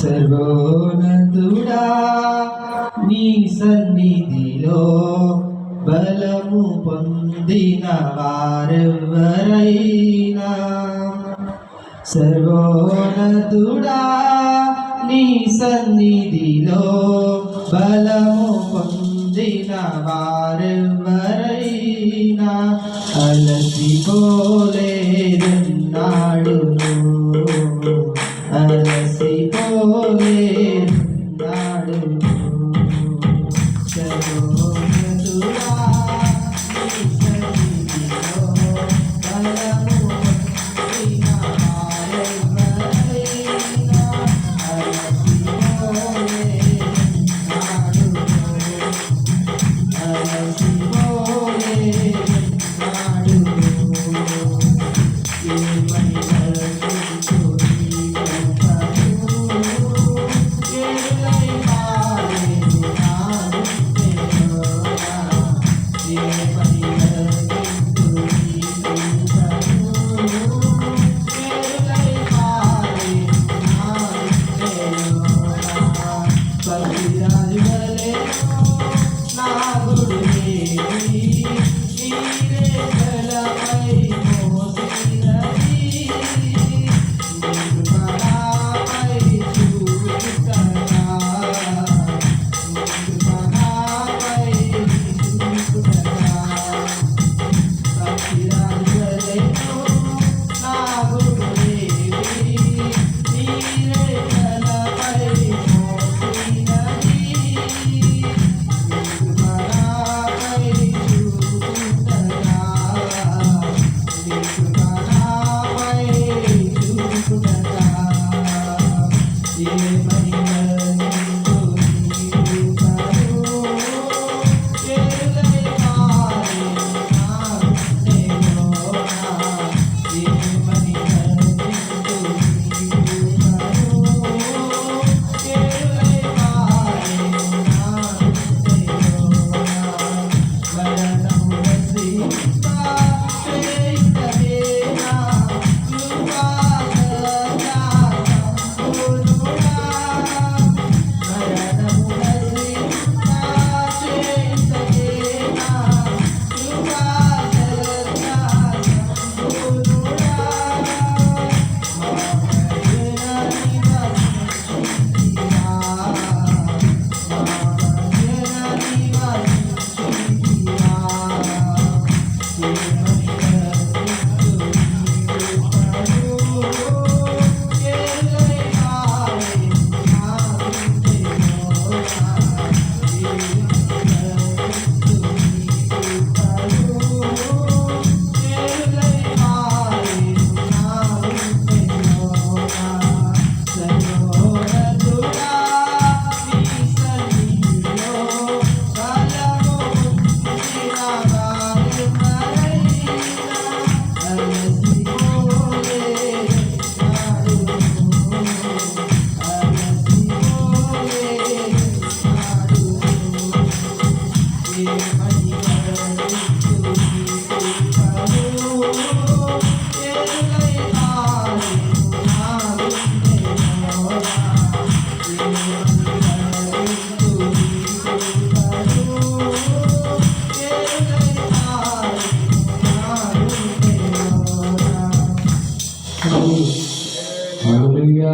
సర్వోనందుడా నీ సన్నిధిలో బలము పొందిన వారెవరైనా? సర్వోన్నతుడా నీ సన్నిధిలో బలము పొందిన వారెవరైనా? అలసిపోలేదన్నాడు అలసిపోలేదన్నాడు Thank you.